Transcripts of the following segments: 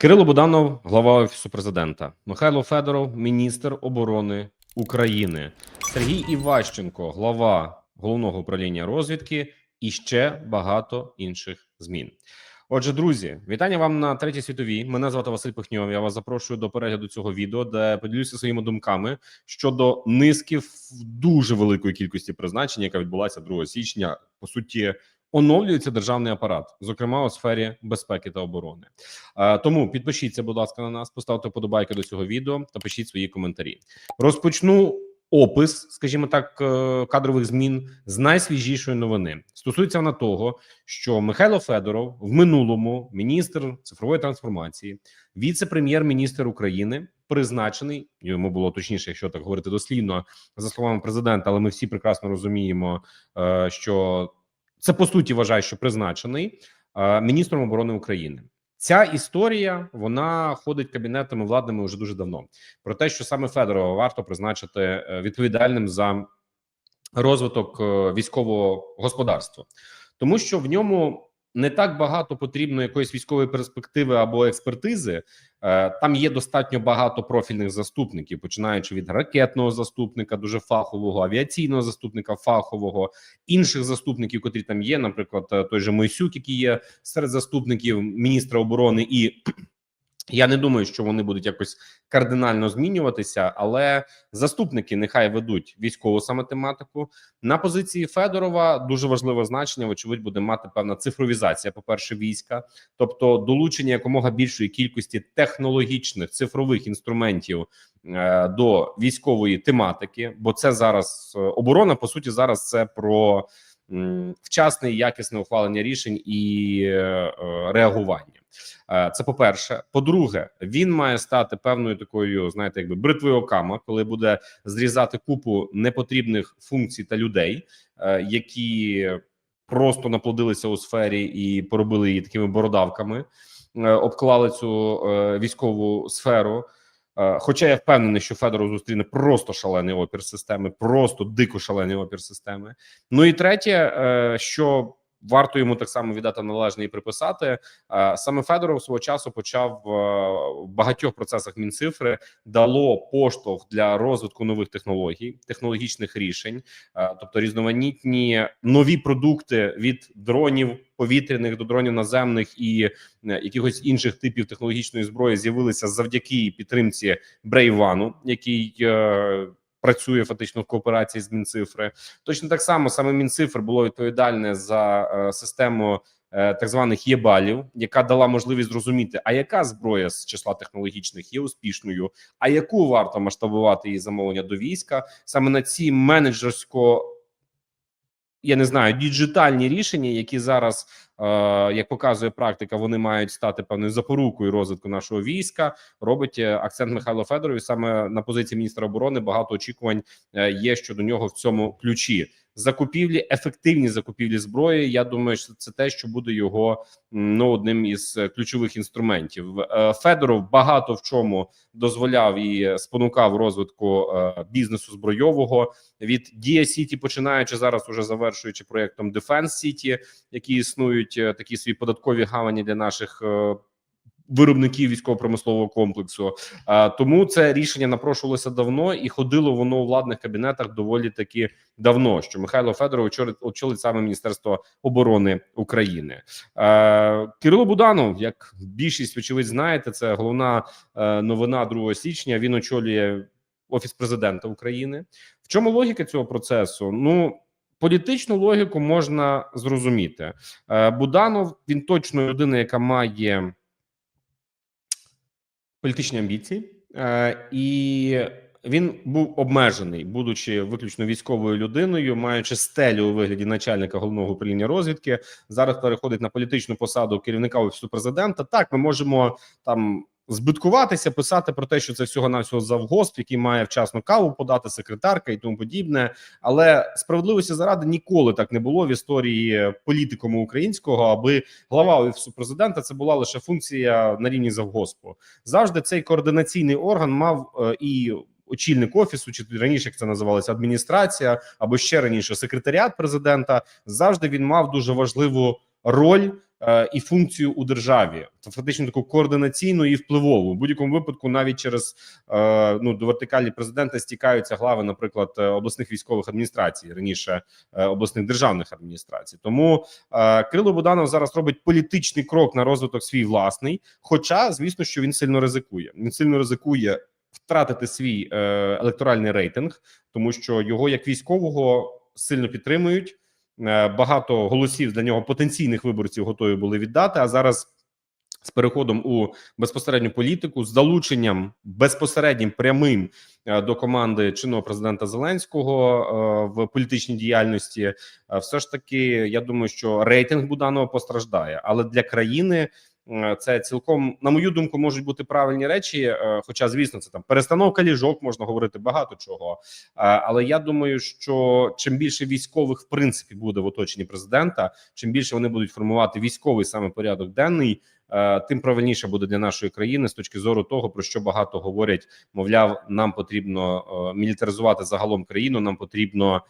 Кирило Буданов, глава офісу президента, Михайло Федоров, міністр оборони України, Сергій Іващенко, глава головного управління розвідки, і ще багато інших змін. Отже, друзі, вітання вам на третій світовій. Мене звати Василь Пихньов. Я вас запрошую до перегляду цього відео, де поділюся своїми думками щодо низки в дуже великої кількості призначень, яка відбулася 2 січня. По суті, оновлюється державний апарат, зокрема у сфері безпеки та оборони. Е, Тому підпишіться, будь ласка, на нас, поставте подобайки до цього відео та пишіть свої коментарі. Розпочну опис, скажімо так, е, кадрових змін з найсвіжішої новини. Стосується вона того, що Михайло Федоров в минулому міністр цифрової трансформації, віце-прем'єр-міністр України. Призначений йому було точніше, якщо так говорити дослівно за словами президента, але ми всі прекрасно розуміємо, е, що це по суті вважає, що призначений е, міністром оборони України. Ця історія вона ходить кабінетами владними вже дуже давно. Про те, що саме Федорова варто призначити е, відповідальним за розвиток е, військового господарства, тому що в ньому не так багато потрібно якоїсь військової перспективи або експертизи. Е, Там є достатньо багато профільних заступників, починаючи від ракетного заступника, дуже фахового, авіаційного заступника, фахового, інших заступників, котрі там є, наприклад, е, той же Мойсюк, який є серед заступників міністра оборони, і я не думаю, що вони будуть якось кардинально змінюватися, але заступники нехай ведуть військову саме тематику. На позиції Федорова дуже важливе значення. Вочевидь, буде мати певна цифровізація. По перше, війська, тобто долучення якомога більшої кількості технологічних цифрових інструментів е, до військової тематики, бо це зараз е, оборона. По суті, зараз це про м, вчасне і якісне ухвалення рішень і е, е, реагування. Е, Це по перше. По-друге, він має стати певною такою, знаєте, якби бритвою окама, коли буде зрізати купу непотрібних функцій та людей, е, які просто наплодилися у сфері і поробили її такими бородавками, е, обклали цю військову сферу. Хоча я впевнений, що Федоров зустріне просто шалений опір системи, просто дико шалений опір системи. Ну і третє, що варто йому так само віддати належне і приписати. Е, Саме Федоров свого часу почав е, в багатьох процесах мінцифри дало поштовх для розвитку нових технологій, технологічних рішень, е, тобто різноманітні нові продукти від дронів повітряних до дронів наземних і якихось інших типів технологічної зброї з'явилися завдяки підтримці Брейвану, який працює фактично в кооперації з Мінцифри. Точно так само саме Мінцифр було відповідальне за е, систему е, так званих єбалів, яка дала можливість зрозуміти, а яка зброя з числа технологічних є успішною, а яку варто масштабувати її замовлення до війська саме на ці менеджерсько. Я не знаю діджитальні рішення, які зараз, е, як показує практика, вони мають стати певною запорукою розвитку нашого війська. Робить е, акцент Михайло Федорові Саме на позиції міністра оборони багато очікувань е, є щодо нього в цьому ключі. Закупівлі, ефективні закупівлі зброї. Я думаю, що це те, що буде його ну одним із е, ключових інструментів. Е, Федоров багато в чому дозволяв і спонукав розвитку е, бізнесу збройового від Дія Сіті, починаючи зараз, уже завершуючи проектом Defense Сіті, які існують такі свої податкові гавані для наших. Виробників військово-промислового комплексу, а тому це рішення напрошувалося давно і ходило воно у владних кабінетах доволі таки давно. Що Михайло Федоров очолить, саме Міністерство оборони України. Е, Кирило Буданов, як більшість очевидь знаєте, це головна е, новина 2 січня. Він очолює офіс президента України. В чому логіка цього процесу? Ну політичну логіку можна зрозуміти. Е, Буданов він точно людина, яка має політичні амбіції, е, і він був обмежений, будучи виключно військовою людиною, маючи стелю у вигляді начальника головного управління розвідки. Зараз переходить на політичну посаду керівника офісу президента. Так, ми можемо там. Збиткуватися, писати про те, що це всього навсього завгосп, який має вчасно каву подати секретарка і тому подібне. Але справедливості заради ніколи так не було в історії політикуму українського, аби глава офісу президента це була лише функція на рівні завгоспу. Завжди цей координаційний орган мав е, і очільник офісу, чи раніше як це називалося адміністрація, або ще раніше секретаріат президента. Завжди він мав дуже важливу роль і функцію у державі, фактично таку координаційну і впливову. В будь-якому випадку, навіть через е, ну до вертикалі президента стікаються глави, наприклад, е, обласних військових адміністрацій раніше е, обласних державних адміністрацій. Тому е, Кирило Буданов зараз робить політичний крок на розвиток свій власний. Хоча, звісно, що він сильно ризикує. Він сильно ризикує втратити свій е, електоральний рейтинг, тому що його як військового сильно підтримують. Е, Багато голосів для нього потенційних виборців готові були віддати. А зараз з переходом у безпосередню політику, з залученням безпосереднім прямим е, до команди чинного президента Зеленського е, в політичній діяльності, все ж таки, я думаю, що рейтинг Буданова постраждає, але для країни. Е, Це цілком, на мою думку, можуть бути правильні речі. е, Хоча, звісно, це там перестановка ліжок, можна говорити багато чого. Е, Але я думаю, що чим більше військових в принципі буде в оточенні президента, чим більше вони будуть формувати військовий саме порядок денний, тим правильніше буде для нашої країни з точки зору того, про що багато говорять. Мовляв, нам потрібно мілітаризувати загалом країну. Нам потрібно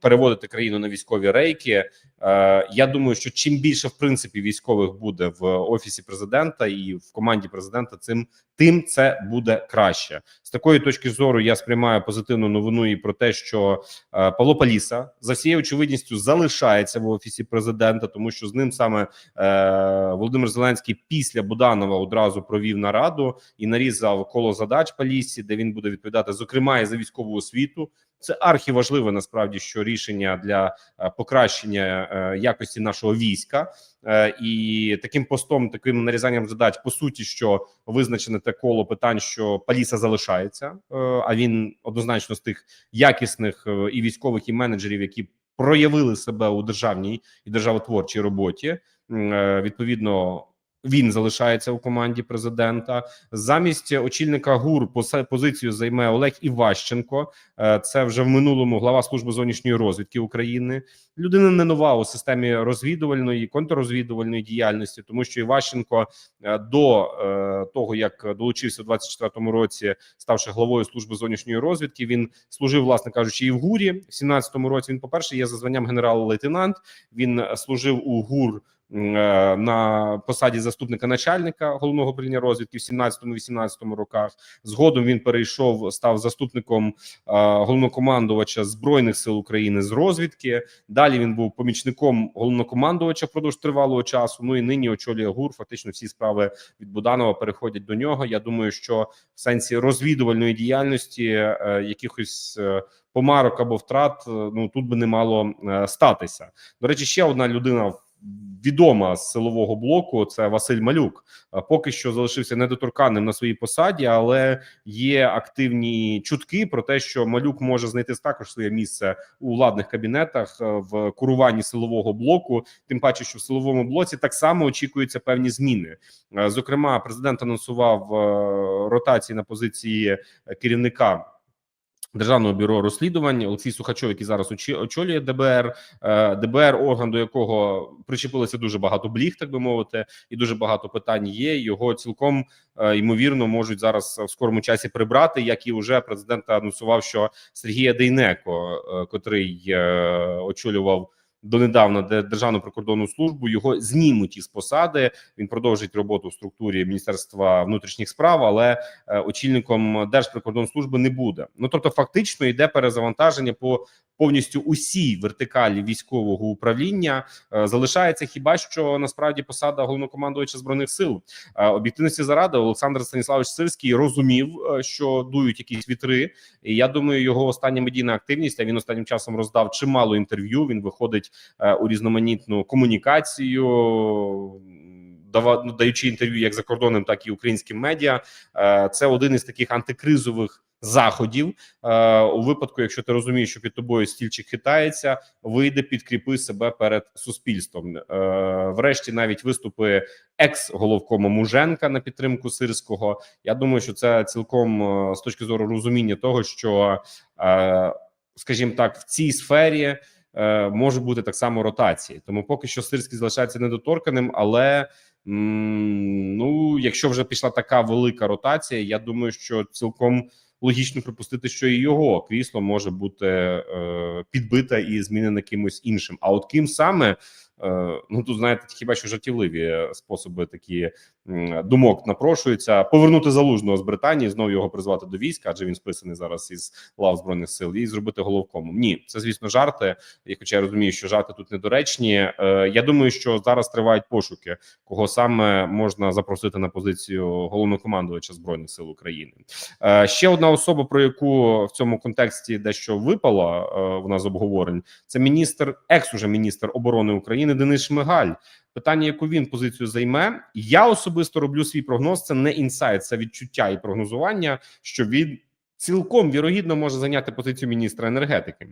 переводити країну на військові рейки. Е, Я думаю, що чим більше в принципі військових буде в офісі президента і в команді президента, цим тим це буде краще. З такої точки зору я сприймаю позитивну новину і про те, що е, Павло Паліса за всією очевидністю залишається в офісі президента, тому що з ним саме е, Володимир Зеленський після Буданова одразу провів нараду і нарізав коло задач Палісі, де він буде відповідати, зокрема і за військову освіту. Це архіважливе насправді що рішення для е, покращення е, якості нашого війська, Е, і таким постом, таким нарізанням задач, по суті, що визначене те коло питань, що Паліса залишається, а він однозначно з тих якісних і військових, і менеджерів, які проявили себе у державній і державотворчій роботі. Відповідно. Він залишається у команді президента. Замість очільника ГУР позицію займе Олег Іващенко. Е, Це вже в минулому глава служби зовнішньої розвідки України. Людина не нова у системі розвідувальної контррозвідувальної діяльності, тому що Іващенко е, до е, того як долучився у 24-му році, ставши главою служби зовнішньої розвідки, він служив, власне кажучи, і в ГУРі. В 17-му році він, по перше, є за званням генерал-лейтенант. Він служив у ГУР на посаді заступника начальника головного управління розвідки в 17-18 роках. Згодом він перейшов, став заступником е, головнокомандувача збройних сил України з розвідки. Далі він був помічником головнокомандувача впродовж тривалого часу. Ну і нині очолює ГУР. Фактично всі справи від Буданова переходять до нього. Я думаю, що в сенсі розвідувальної діяльності е, якихось е, помарок або втрат е, ну тут би не мало е, статися. До речі, ще одна людина відома з силового блоку. Це Василь Малюк. Е, Поки що залишився недоторканним на своїй посаді, але є активні чутки про те, що Малюк може знайти також своє місце у владних кабінетах е, в куруванні силового блоку. Тим паче, що в силовому блоці так само очікуються певні зміни. Е, Зокрема, президент анонсував ротації на позиції керівника. Державного бюро розслідувань Олексій Сухачов, який зараз очолює ДБР, Е, ДБР, орган до якого причепилося дуже багато бліг, так би мовити, і дуже багато питань є. Його цілком е, ймовірно можуть зараз в скорому часі прибрати. Як і вже президент анонсував, що Сергія Дейнеко, е, котрий очолював донедавна де- Державну прикордонну службу, його знімуть із посади. Він продовжить роботу в структурі Міністерства внутрішніх справ, але е, очільником Держприкордонслужби не буде. Ну тобто, фактично йде перезавантаження по повністю усій вертикалі військового управління. Е, Залишається хіба що насправді посада головнокомандувача збройних сил Е, об'єктивності заради Олександр Станіславович Сирський розумів, е, що дують якісь вітри. І я думаю, його остання медійна активність. А він останнім часом роздав чимало інтерв'ю. Він виходить у різноманітну комунікацію. даючи інтерв'ю як закордонним, так і українським медіа, це один із таких антикризових заходів. Е, У випадку, якщо ти розумієш, що під тобою стільчик хитається, вийде, підкріпи себе перед суспільством. Е, Врешті навіть виступи екс головкома Муженка на підтримку сирського. Я думаю, що це цілком е, з точки зору розуміння того, що, е, скажімо так, в цій сфері. е, Може бути так само ротації, тому поки що Сирський залишається недоторканим. Але ну, якщо вже пішла така велика ротація, я думаю, що цілком логічно припустити, що і його крісло може бути е, підбите і змінене кимось іншим. А от ким саме ну тут знаєте, хіба що жартівливі способи такі думок напрошуються. Повернути залужного з Британії, знову його призвати до війська, адже він списаний зараз із лав збройних сил, і зробити головкомом. Ні, це звісно жарти. І хоча я розумію, що жарти тут недоречні. Е, я думаю, що зараз тривають пошуки, кого саме можна запросити на позицію головнокомандувача збройних сил України. Е, ще одна особа, про яку в цьому контексті дещо випала е, вона з обговорень. Це міністр, екс уже міністр оборони України Денис Шмигаль. Питання, яку він позицію займе, я особисто роблю свій прогноз. Це не інсайт, це відчуття і прогнозування, що він цілком вірогідно може зайняти позицію міністра енергетики.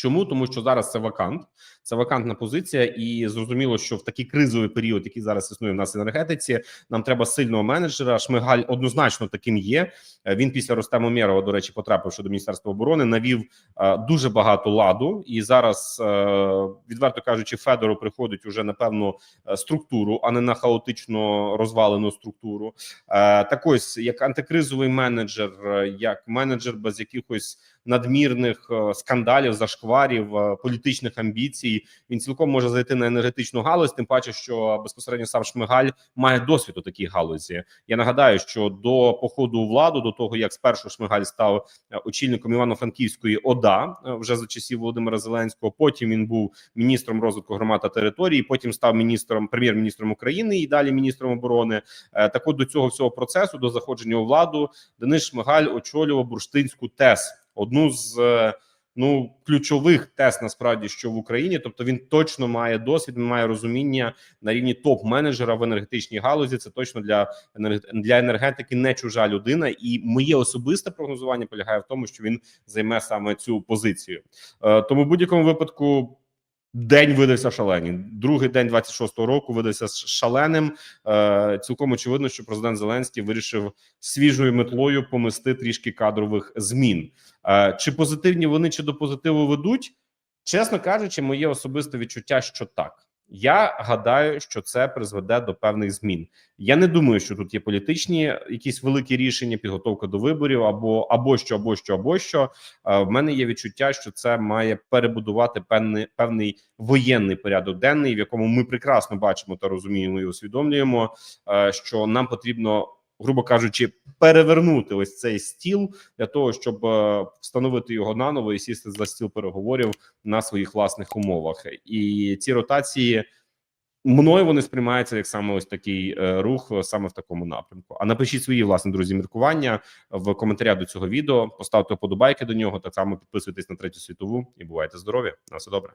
Чому тому, що зараз це вакант, це вакантна позиція, і зрозуміло, що в такий кризовий період, який зараз існує в нас енергетиці, нам треба сильного менеджера. Шмигаль однозначно таким є. Е, Він після Ростема Мєрова, до речі, потрапивши до міністерства оборони, навів е, дуже багато ладу, і зараз, е, відверто кажучи, Федору приходить уже на певну структуру, а не на хаотично розвалену структуру. Так ось як антикризовий менеджер, як менеджер без якихось надмірних е, скандалів, зашкварів, е, політичних амбіцій. Він цілком може зайти на енергетичну галузь. Тим паче, що безпосередньо сам Шмигаль має досвід у такій галузі. Я нагадаю, що до походу у владу, до того як спершу Шмигаль став е, очільником Івано-Франківської ОДА вже за часів Володимира Зеленського. Потім він був міністром розвитку громад та території. Потім став міністром прем'єр-міністром України і далі міністром оборони. Так от до цього всього процесу, до заходження у владу, Денис Шмигаль очолював бурштинську ТЕС, одну з е, ну ключових тест насправді що в Україні. Тобто він точно має досвід, має розуміння на рівні топ-менеджера в енергетичній галузі. Це точно для для енергетики не чужа людина. І моє особисте прогнозування полягає в тому, що він займе саме цю позицію. Е, Тому в будь-якому випадку. День видався шалений. Другий день 26-го року видався шаленим. Е, цілком очевидно, що президент Зеленський вирішив свіжою метлою помести трішки кадрових змін. Е, чи позитивні вони, чи до позитиву ведуть? Чесно кажучи, моє особисте відчуття, що так. Я гадаю, що це призведе до певних змін. Я не думаю, що тут є політичні якісь великі рішення, підготовка до виборів, або або що, або що, або що. Е, В мене є відчуття, що це має перебудувати певний певний воєнний порядок денний, в якому ми прекрасно бачимо та розуміємо і усвідомлюємо, е, що нам потрібно, грубо кажучи, перевернути ось цей стіл для того, щоб е, встановити його наново і сісти за стіл переговорів на своїх власних умовах. І ці ротації мною вони сприймаються як саме ось такий е, рух, е, саме в такому напрямку. А напишіть свої власне друзі міркування в коментарях до цього відео. Поставте вподобайки до нього. Так само підписуйтесь на третю світову і бувайте здорові. На все добре.